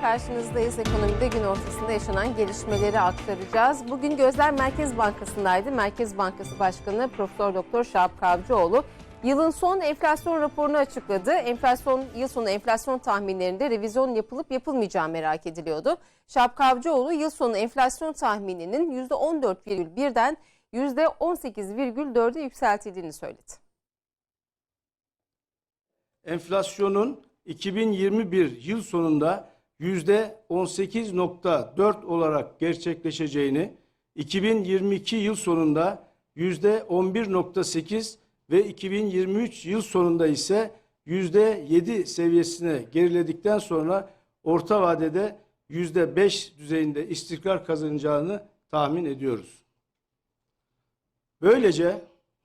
Karşınızdayız. Ekonomide gün ortasında yaşanan gelişmeleri aktaracağız. Bugün Gözler Merkez Bankası'ndaydı. Merkez Bankası Başkanı Profesör Doktor Şahap Kavcıoğlu yılın son enflasyon raporunu açıkladı. Enflasyon yıl sonu enflasyon tahminlerinde revizyon yapılıp yapılmayacağı merak ediliyordu. Şahap Kavcıoğlu yıl sonu enflasyon tahmininin %14,1'den %18,4'e yükseltildiğini söyledi. enflasyonun 2021 yıl sonunda %18.4 olarak gerçekleşeceğini, 2022 yıl sonunda %11.8 ve 2023 yıl sonunda ise %7 seviyesine geriledikten sonra orta vadede %5 düzeyinde istikrar kazanacağını tahmin ediyoruz. Böylece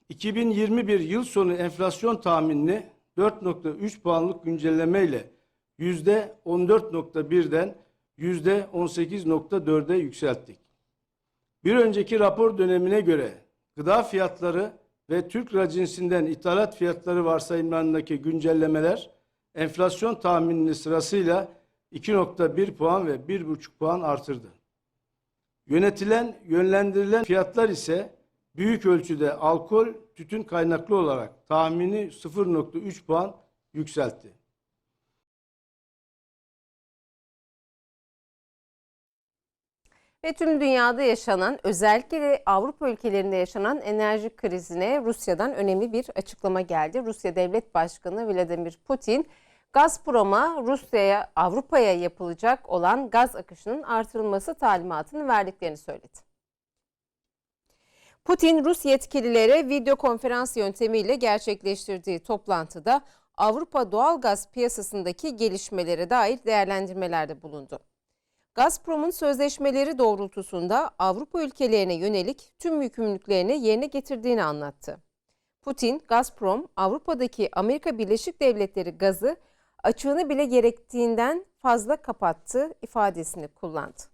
2021 yıl sonu enflasyon tahminini 4.3 puanlık güncellemeyle %14.1'den %18.4'e yükselttik. Bir önceki rapor dönemine göre gıda fiyatları ve Türk cinsinden ithalat fiyatları varsayımlarındaki güncellemeler enflasyon tahminini sırasıyla 2.1 puan ve 1.5 puan artırdı. Yönetilen, yönlendirilen fiyatlar ise büyük ölçüde alkol, tütün kaynaklı olarak tahmini 0.3 puan yükseltti. Ve tüm dünyada yaşanan özellikle de Avrupa ülkelerinde yaşanan enerji krizine Rusya'dan önemli bir açıklama geldi. Rusya Devlet Başkanı Vladimir Putin Gazprom'a Rusya'ya Avrupa'ya yapılacak olan gaz akışının artırılması talimatını verdiklerini söyledi. Putin Rus yetkililere video konferans yöntemiyle gerçekleştirdiği toplantıda Avrupa doğal gaz piyasasındaki gelişmelere dair değerlendirmelerde bulundu. Gazprom'un sözleşmeleri doğrultusunda Avrupa ülkelerine yönelik tüm yükümlülüklerini yerine getirdiğini anlattı. Putin, Gazprom, Avrupa'daki Amerika Birleşik Devletleri gazı açığını bile gerektiğinden fazla kapattı ifadesini kullandı.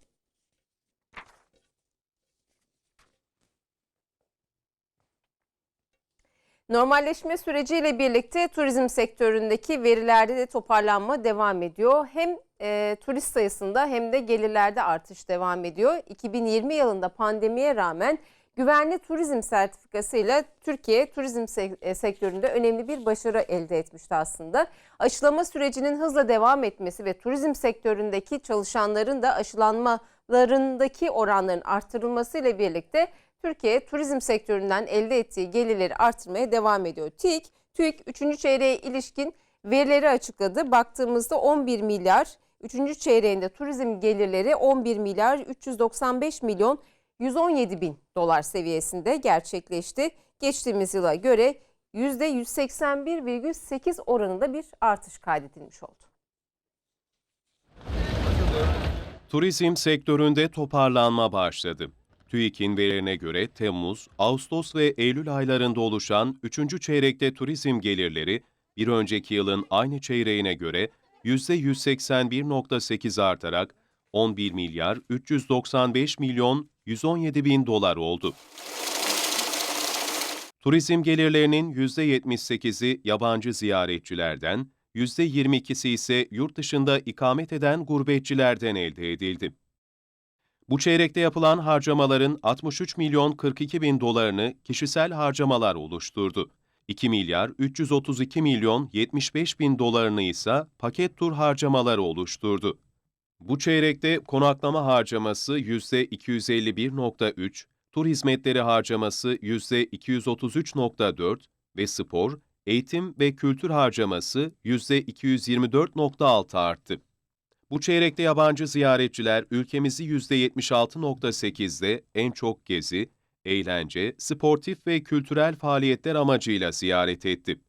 Normalleşme süreciyle birlikte turizm sektöründeki verilerde de toparlanma devam ediyor. Hem e, turist sayısında hem de gelirlerde artış devam ediyor. 2020 yılında pandemiye rağmen güvenli turizm sertifikasıyla Türkiye turizm se- sektöründe önemli bir başarı elde etmişti aslında. Aşılama sürecinin hızla devam etmesi ve turizm sektöründeki çalışanların da aşılanmalarındaki oranların artırılmasıyla birlikte Türkiye turizm sektöründen elde ettiği gelirleri artırmaya devam ediyor. TÜİK, TÜİK 3. çeyreğe ilişkin verileri açıkladı. Baktığımızda 11 milyar, 3. çeyreğinde turizm gelirleri 11 milyar 395 milyon 117 bin dolar seviyesinde gerçekleşti. Geçtiğimiz yıla göre %181,8 oranında bir artış kaydedilmiş oldu. Turizm sektöründe toparlanma başladı. TÜİK'in verilerine göre Temmuz, Ağustos ve Eylül aylarında oluşan 3. çeyrekte turizm gelirleri bir önceki yılın aynı çeyreğine göre %181.8 artarak 11 milyar 395 milyon 117 bin dolar oldu. Turizm gelirlerinin %78'i yabancı ziyaretçilerden, %22'si ise yurt dışında ikamet eden gurbetçilerden elde edildi. Bu çeyrekte yapılan harcamaların 63 milyon 42 bin dolarını kişisel harcamalar oluşturdu. 2 milyar 332 milyon 75 bin dolarını ise paket tur harcamaları oluşturdu. Bu çeyrekte konaklama harcaması %251.3, tur hizmetleri harcaması %233.4 ve spor, eğitim ve kültür harcaması %224.6 arttı. Bu çeyrekte yabancı ziyaretçiler ülkemizi %76.8'de en çok gezi, eğlence, sportif ve kültürel faaliyetler amacıyla ziyaret etti.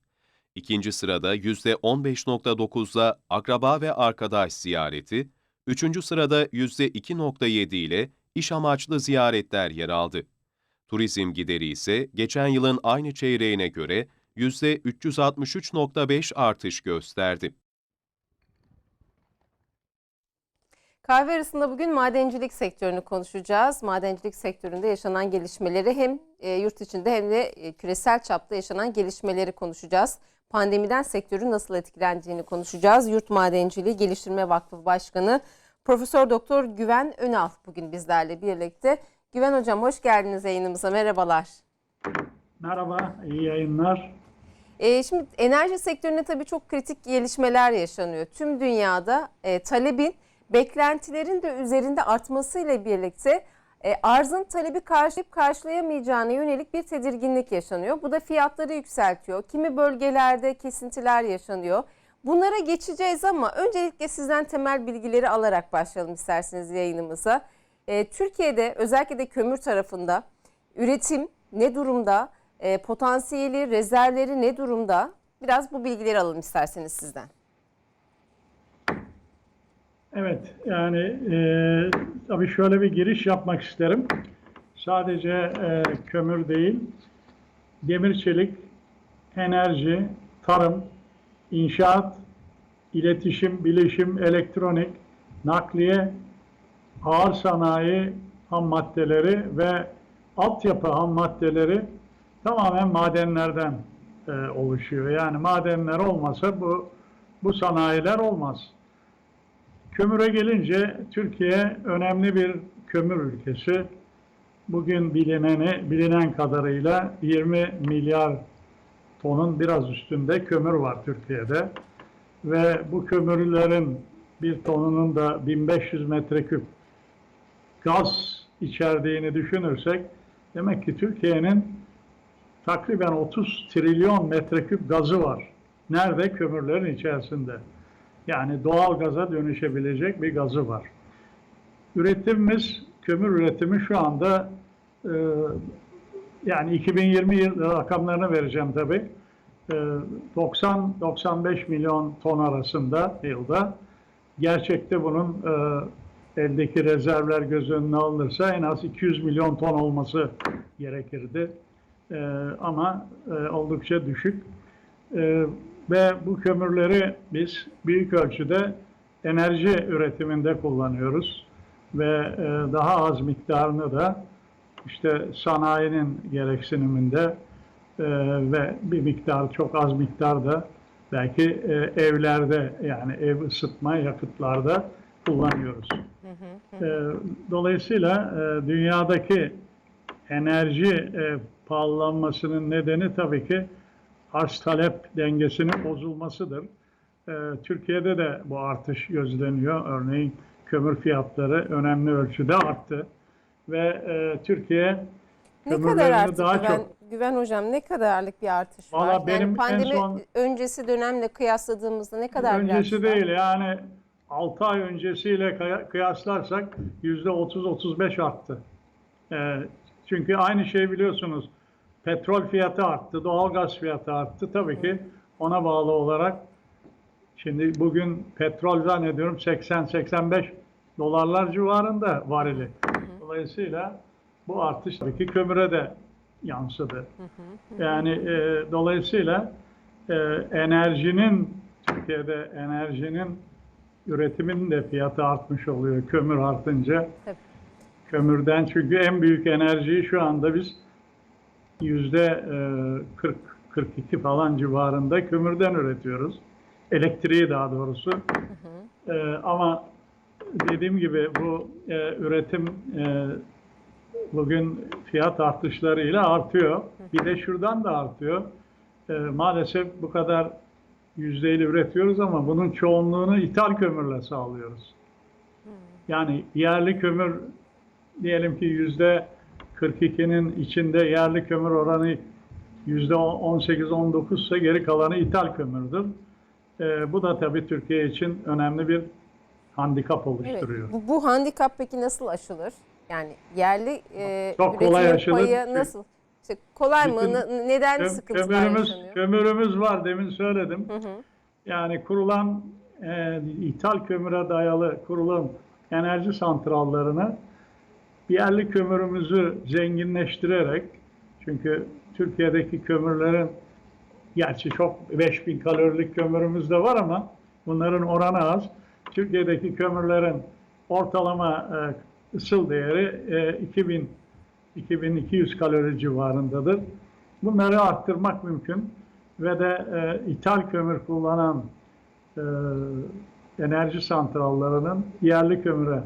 İkinci sırada %15.9'da akraba ve arkadaş ziyareti, üçüncü sırada %2.7 ile iş amaçlı ziyaretler yer aldı. Turizm gideri ise geçen yılın aynı çeyreğine göre %363.5 artış gösterdi. Kahve arasında bugün madencilik sektörünü konuşacağız. Madencilik sektöründe yaşanan gelişmeleri hem e, yurt içinde hem de e, küresel çapta yaşanan gelişmeleri konuşacağız. pandemiden sektörün nasıl etkilendiğini konuşacağız. Yurt Madenciliği Geliştirme Vakfı Başkanı Profesör Doktor Güven Önal bugün bizlerle birlikte. Güven Hocam hoş geldiniz yayınımıza. Merhabalar. Merhaba, iyi yayınlar. Ee, şimdi enerji sektöründe tabii çok kritik gelişmeler yaşanıyor. Tüm dünyada e, talebin beklentilerin de üzerinde artmasıyla birlikte e, arzın talebi karşılayıp karşılayamayacağına yönelik bir tedirginlik yaşanıyor. Bu da fiyatları yükseltiyor. Kimi bölgelerde kesintiler yaşanıyor. Bunlara geçeceğiz ama öncelikle sizden temel bilgileri alarak başlayalım isterseniz yayınımıza. E, Türkiye'de özellikle de kömür tarafında üretim ne durumda? E, potansiyeli, rezervleri ne durumda? Biraz bu bilgileri alalım isterseniz sizden. Evet, yani e, tabii şöyle bir giriş yapmak isterim. Sadece e, kömür değil, demir çelik, enerji, tarım, inşaat, iletişim, bilişim, elektronik, nakliye, ağır sanayi ham maddeleri ve altyapı ham maddeleri tamamen madenlerden e, oluşuyor. Yani madenler olmasa bu bu sanayiler olmaz. Kömüre gelince Türkiye önemli bir kömür ülkesi. Bugün bilineni, bilinen kadarıyla 20 milyar tonun biraz üstünde kömür var Türkiye'de. Ve bu kömürlerin bir tonunun da 1500 metreküp gaz içerdiğini düşünürsek demek ki Türkiye'nin takriben 30 trilyon metreküp gazı var. Nerede? Kömürlerin içerisinde. Yani doğal gaza dönüşebilecek bir gazı var. Üretimimiz, kömür üretimi şu anda e, yani 2020 yıl rakamlarını vereceğim tabii. E, 90-95 milyon ton arasında yılda. Gerçekte bunun e, eldeki rezervler göz önüne alınırsa en az 200 milyon ton olması gerekirdi. E, ama e, oldukça düşük. E, ve bu kömürleri biz büyük ölçüde enerji üretiminde kullanıyoruz ve e, daha az miktarını da işte sanayinin gereksiniminde e, ve bir miktar çok az miktar da belki e, evlerde yani ev ısıtma yakıtlarda kullanıyoruz. Dolayısıyla dünyadaki enerji pahalanmasının nedeni tabii ki arz talep dengesinin bozulmasıdır. Ee, Türkiye'de de bu artış gözleniyor. Örneğin kömür fiyatları önemli ölçüde arttı ve e, Türkiye Ne kadar artık daha Güven, çok Güven Hocam ne kadarlık bir artış var? Valla benim en yani pandemi son- öncesi dönemle kıyasladığımızda ne kadar öncesi var? değil yani 6 ay öncesiyle kıya- kıyaslarsak yüzde 30-35 arttı. Ee, çünkü aynı şey biliyorsunuz petrol fiyatı arttı, doğalgaz fiyatı arttı. Tabii ki ona bağlı olarak şimdi bugün petrol zannediyorum 80-85 dolarlar civarında varili. Dolayısıyla bu artış tabii ki kömüre de yansıdı. Yani e, dolayısıyla e, enerjinin Türkiye'de enerjinin üretiminin de fiyatı artmış oluyor kömür artınca. Tabii. Kömürden çünkü en büyük enerjiyi şu anda biz yüzde e, 40 42 falan civarında kömürden üretiyoruz. Elektriği daha doğrusu. E, ama dediğim gibi bu e, üretim e, bugün fiyat artışlarıyla artıyor. Bir de şuradan da artıyor. E, maalesef bu kadar yüzdeyle üretiyoruz ama bunun çoğunluğunu ithal kömürle sağlıyoruz. Yani yerli kömür diyelim ki yüzde 42'nin içinde yerli kömür oranı yüzde 18-19 ise geri kalanı ithal kömürdür. E, bu da tabii Türkiye için önemli bir handikap Evet. oluşturuyor. Bu, bu handikap peki nasıl aşılır? Yani yerli e, Çok kolay aşılır. payı nasıl? İşte kolay mı? Bütün N- Neden Köm- sıkıntılar kömürümüz, yaşanıyor? kömürümüz var demin söyledim. Hı hı. Yani kurulan e, ithal kömüre dayalı kurulan enerji santrallarını yerli kömürümüzü zenginleştirerek çünkü Türkiye'deki kömürlerin gerçi çok 5000 kalorilik kömürümüz de var ama bunların oranı az. Türkiye'deki kömürlerin ortalama e, ısıl değeri e, 2000 2200 kalori civarındadır. Bunları arttırmak mümkün ve de e, ithal kömür kullanan e, enerji santrallarının yerli kömüre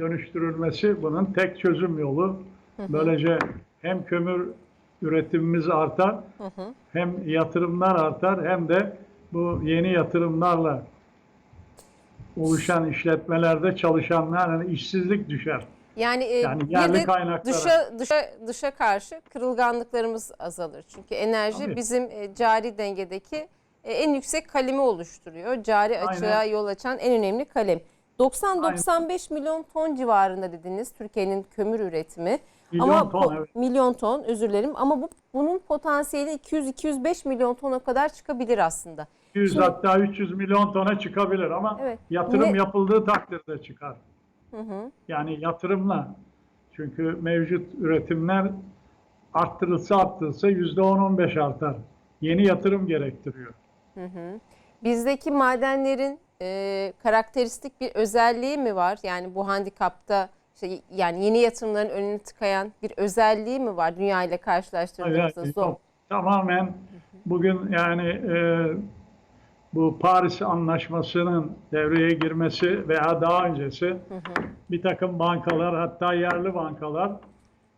dönüştürülmesi bunun tek çözüm yolu. Böylece hem kömür üretimimiz artar, hem yatırımlar artar, hem de bu yeni yatırımlarla oluşan işletmelerde çalışanlar yani işsizlik düşer. Yani, e, Yani bir yerli de kaynaklara. dışa, dışa, dışa karşı kırılganlıklarımız azalır. Çünkü enerji Tabii. bizim e, cari dengedeki e, en yüksek kalemi oluşturuyor. Cari Aynen. açığa yol açan en önemli kalem. 90-95 milyon ton civarında dediniz Türkiye'nin kömür üretimi. Milyon ama ton, po- evet. milyon ton özür dilerim ama bu bunun potansiyeli 200-205 milyon tona kadar çıkabilir aslında. 200 Şimdi- hatta 300 milyon tona çıkabilir ama Evet. yatırım Ne- yapıldığı takdirde çıkar. Yani yatırımla. Çünkü mevcut üretimler arttırılsa arttırılsa %10-15 artar. Yeni yatırım gerektiriyor. Bizdeki madenlerin e, karakteristik bir özelliği mi var? Yani bu handikapta işte yani yeni yatırımların önünü tıkayan bir özelliği mi var dünya ile karşılaştırdığımızda Yani zor? Tamamen bugün yani e, bu Paris Anlaşması'nın devreye girmesi veya daha öncesi bir takım bankalar hatta yerli bankalar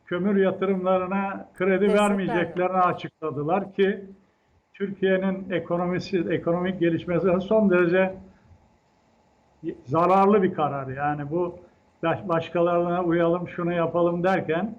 kömür yatırımlarına kredi Destek vermeyeceklerini açıkladılar ki Türkiye'nin ekonomisi ekonomik gelişmesi son derece zararlı bir karar. Yani bu baş- başkalarına uyalım şunu yapalım derken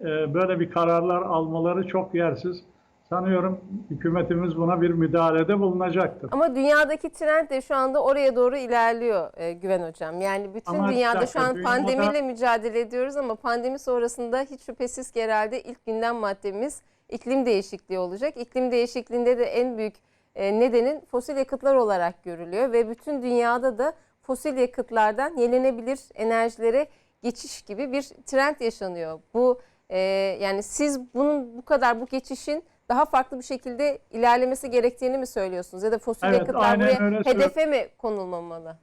e, böyle bir kararlar almaları çok yersiz. Sanıyorum hükümetimiz buna bir müdahalede bulunacaktır. Ama dünyadaki trend de şu anda oraya doğru ilerliyor e, Güven Hocam. Yani bütün Ama dünyada dakika, şu an dünyada- pandemiyle mücadele ediyoruz ama pandemi sonrasında hiç şüphesiz ki herhalde ilk gündem maddemiz iklim değişikliği olacak. İklim değişikliğinde de en büyük e, nedenin fosil yakıtlar olarak görülüyor ve bütün dünyada da fosil yakıtlardan yenilenebilir enerjilere geçiş gibi bir trend yaşanıyor. Bu e, yani siz bunun bu kadar bu geçişin daha farklı bir şekilde ilerlemesi gerektiğini mi söylüyorsunuz ya da fosil Evet, yakıtlar buraya hedefe mi konulmamalı?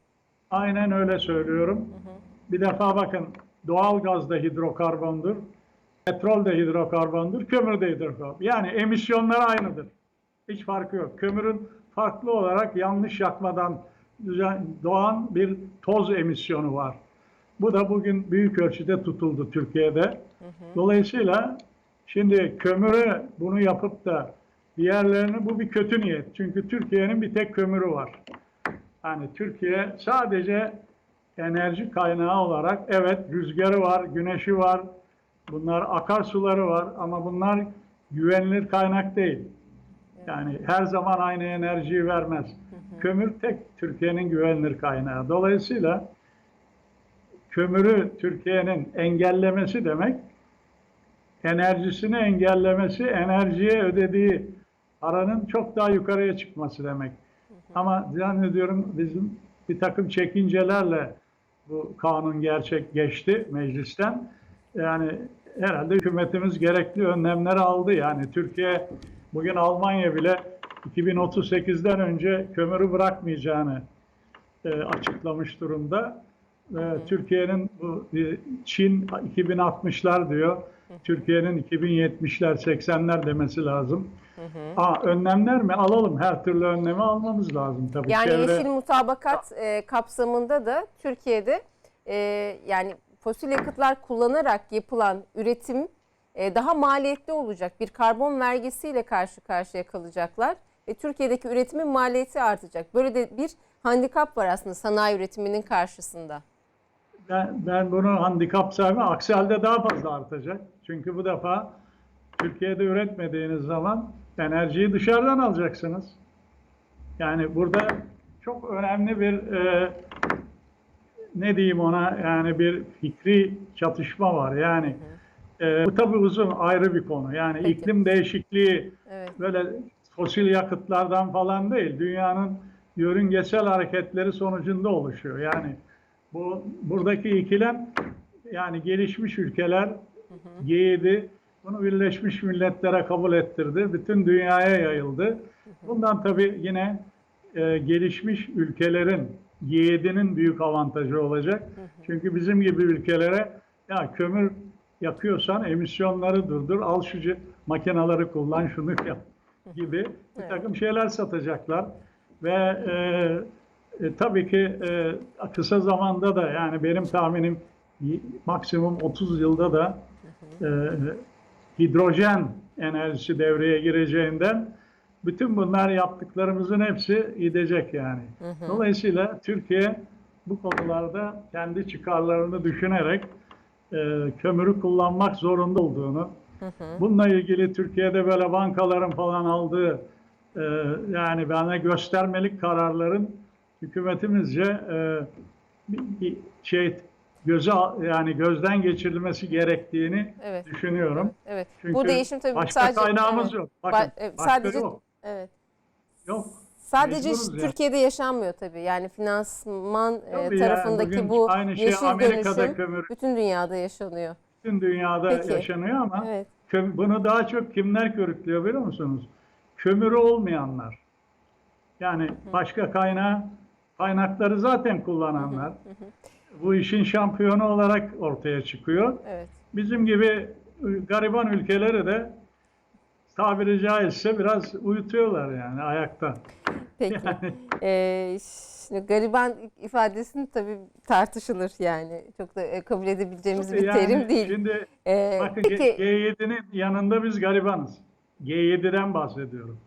Aynen öyle söylüyorum. Bir defa bakın doğal gaz da hidrokarbondur. Petrol de hidrokarbondur, kömür de hidrokarbon. Yani emisyonları aynıdır. Hiç farkı yok. Kömürün farklı olarak yanlış yakmadan düzen- doğan bir toz emisyonu var. Bu da bugün büyük ölçüde tutuldu Türkiye'de. Dolayısıyla şimdi kömürü bunu yapıp da diğerlerini bu bir kötü niyet. Çünkü Türkiye'nin bir tek kömürü var. Yani Türkiye sadece enerji kaynağı olarak evet rüzgarı var, güneşi var, bunlar akarsuları var ama bunlar güvenilir kaynak değil. Yani her zaman aynı enerjiyi vermez. Kömür tek Türkiye'nin güvenilir kaynağı. Dolayısıyla kömürü Türkiye'nin engellemesi demek enerjisini engellemesi, enerjiye ödediği paranın çok daha yukarıya çıkması demek. Ama zannediyorum bizim bir takım çekincelerle bu kanun gerçek geçti meclisten. Yani herhalde hükümetimiz gerekli önlemleri aldı. Yani Türkiye bugün Almanya bile 2038'den önce kömürü bırakmayacağını e, açıklamış durumda. E, Türkiye'nin bu e, Çin 2060'lar diyor. Türkiye'nin 2070'ler 80'ler demesi lazım. Aa, önlemler mi? Alalım. Her türlü önlemi almamız lazım tabii. Yani Çevre- yeşil mutabakat e, kapsamında da Türkiye'de e, yani fosil yakıtlar kullanarak yapılan üretim e, daha maliyetli olacak. Bir karbon vergisiyle karşı karşıya kalacaklar ve Türkiye'deki üretimin maliyeti artacak. Böyle de bir handikap var aslında sanayi üretiminin karşısında. Ben, ben bunu handikap saymam. Aksi halde daha fazla artacak. Çünkü bu defa Türkiye'de üretmediğiniz zaman enerjiyi dışarıdan alacaksınız. Yani burada çok önemli bir e, ne diyeyim ona yani bir fikri çatışma var. Yani e, bu tabii uzun ayrı bir konu. Yani Peki. iklim değişikliği Evet. böyle fosil yakıtlardan falan değil. Dünyanın yörüngesel hareketleri sonucunda oluşuyor. Yani bu buradaki ikilem yani gelişmiş ülkeler G7 bunu Birleşmiş Milletler'e kabul ettirdi. Bütün dünyaya yayıldı. Bundan tabii yine e, gelişmiş ülkelerin G7'nin büyük avantajı olacak. Çünkü bizim gibi ülkelere ya kömür yakıyorsan emisyonları durdur, al şu makineleri kullan, şunu yap. Gibi bir takım şeyler satacaklar. Ve e, e, tabii ki e, kısa zamanda da yani benim tahminim maksimum 30 yılda da e, hidrojen enerjisi devreye gireceğinden bütün bunlar yaptıklarımızın hepsi gidecek yani. Dolayısıyla Türkiye bu konularda kendi çıkarlarını düşünerek e, kömürü kullanmak zorunda olduğunu, bununla ilgili Türkiye'de böyle bankaların falan aldığı e, yani bana göstermelik kararların hükümetimizce e, bir, şey göze yani gözden geçirilmesi gerektiğini Evet. düşünüyorum. Evet. Çünkü Bu değişim tabii başka sadece kaynağımız evet. yok. Bakın, Ba- e, başka sadece yok. evet. Yok. Sadece yani. Türkiye'de yaşanmıyor tabii. Yani finansman e, Tabii tarafındaki bugün bu aynı şey yeşil Amerika'da dönüşüm kömür bütün dünyada yaşanıyor. Bütün dünyada Peki. yaşanıyor ama Evet. Bunu daha çok kimler körüklüyor biliyor musunuz? Kömürü olmayanlar. Yani başka kaynağı, kaynakları zaten kullananlar. Bu işin şampiyonu olarak ortaya çıkıyor. Evet. Bizim gibi gariban ülkeleri de tabiri caizse biraz uyutuyorlar yani ayakta. Peki. Ee, şimdi gariban ifadesini tabii tartışılır yani. Çok da e, kabul edebileceğimiz bir Yani terim değil. Şimdi Ee, bakın peki G7'nin yanında biz garibanız. G7'den bahsediyorum.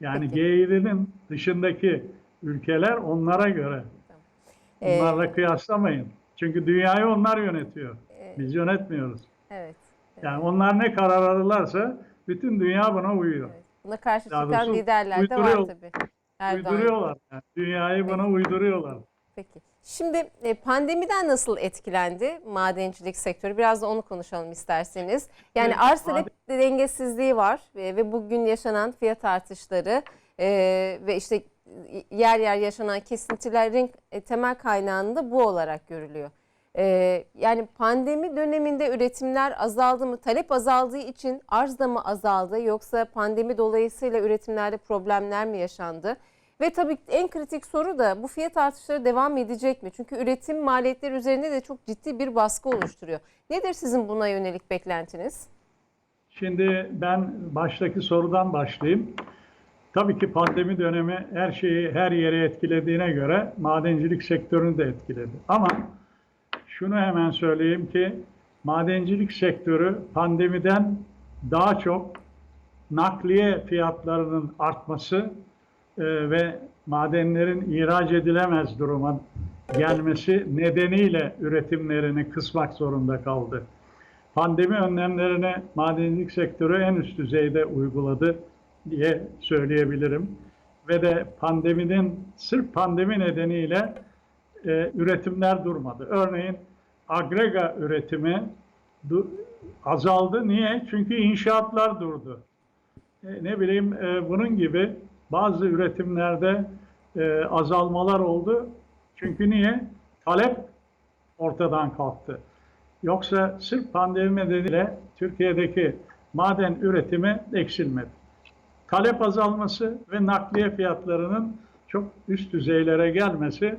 Yani Peki. G7'nin dışındaki ülkeler onlara göre. Ee, Bunlarla kıyaslamayın. Çünkü dünyayı onlar yönetiyor. e, Biz yönetmiyoruz. evet. Yani onlar ne karar alırlarsa bütün dünya buna uyuyor. evet. Buna karşı Daha çıkan liderler de var tabii. Erdoğan. Uyduruyorlar. Yani dünyayı buna uyduruyorlar. Peki. Şimdi e, pandemiden nasıl etkilendi madencilik sektörü? Biraz da onu konuşalım isterseniz. Yani Evet, arz talep dengesizliği var ve bugün yaşanan fiyat artışları e, ve işte yer yer yaşanan kesintilerin e, temel kaynağında bu olarak görülüyor. Yani pandemi döneminde üretimler azaldı mı? Talep azaldığı için arz da mı azaldı? Yoksa pandemi dolayısıyla üretimlerde problemler mi yaşandı? Ve tabii en kritik soru da bu fiyat artışları devam edecek mi? Çünkü üretim maliyetleri üzerinde de çok ciddi bir baskı oluşturuyor. Nedir sizin buna yönelik beklentiniz? Şimdi ben baştaki sorudan başlayayım. Tabii ki pandemi dönemi her şeyi her yere etkilediğine göre madencilik sektörünü de etkiledi. Ama şunu hemen söyleyeyim ki madencilik sektörü pandemiden daha çok nakliye fiyatlarının artması e, ve madenlerin ihraç edilemez duruma gelmesi nedeniyle üretimlerini kısmak zorunda kaldı. Pandemi önlemlerini madencilik sektörü en üst düzeyde uyguladı diye söyleyebilirim. Ve de pandeminin sırf pandemi nedeniyle e, üretimler durmadı. Örneğin agrega üretimi azaldı. Niye? Çünkü inşaatlar durdu. E, ne bileyim e, bunun gibi bazı üretimlerde e, azalmalar oldu. Çünkü niye? Talep ortadan kalktı. Yoksa sırf pandemi nedeniyle Türkiye'deki maden üretimi eksilmedi. Talep azalması ve nakliye fiyatlarının çok üst düzeylere gelmesi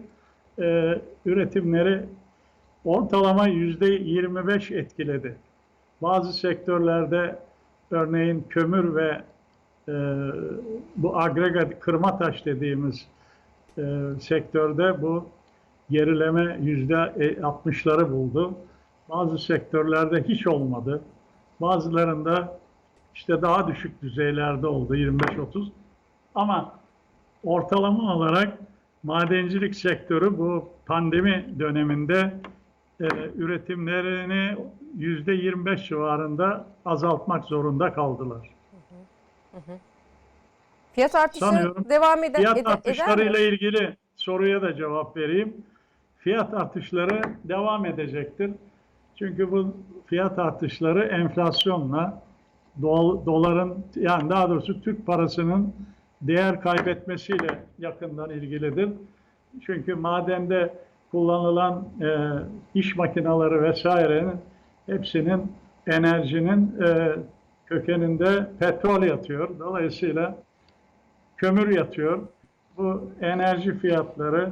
e, üretimleri ortalama yüzde 25 etkiledi. Bazı sektörlerde örneğin kömür ve e, bu agregat kırma taş dediğimiz e, sektörde bu gerileme yüzde 60'ları buldu. Bazı sektörlerde hiç olmadı. Bazılarında işte daha düşük düzeylerde oldu 25-30. Ama ortalama olarak madencilik sektörü bu pandemi döneminde e, üretimlerini yüzde 25 civarında azaltmak zorunda kaldılar. Fiyat artışları Sanıyorum devam eder, Fiyat eder mi? artışlarıyla ilgili soruya da cevap vereyim. Fiyat artışları devam edecektir. Çünkü bu fiyat artışları enflasyonla dol- doların yani daha doğrusu Türk parasının değer kaybetmesiyle yakından ilgilidir. Çünkü madende kullanılan e, iş makineleri vesairenin hepsinin enerjinin e, kökeninde petrol yatıyor. Dolayısıyla kömür yatıyor. Bu enerji fiyatları,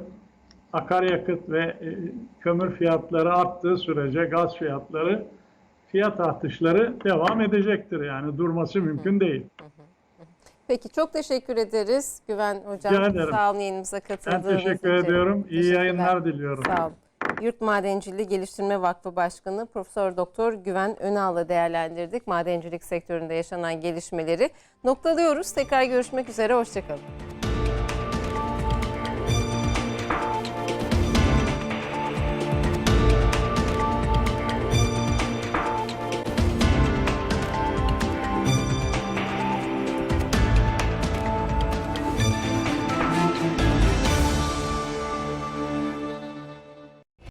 akaryakıt ve e, kömür fiyatları arttığı sürece gaz fiyatları, fiyat artışları devam edecektir. Yani durması mümkün değil. Peki çok teşekkür ederiz Güven Hocam. Sağ olun yayınımıza Ben katıldığınız teşekkür için. ediyorum. İyi yayınlar diliyorum. Sağ olun. Yurt Madenciliği Geliştirme Vakfı Başkanı Profesör Doktor Güven Önal'la değerlendirdik. Madencilik sektöründe yaşanan gelişmeleri noktalıyoruz. Tekrar görüşmek üzere. Hoşçakalın.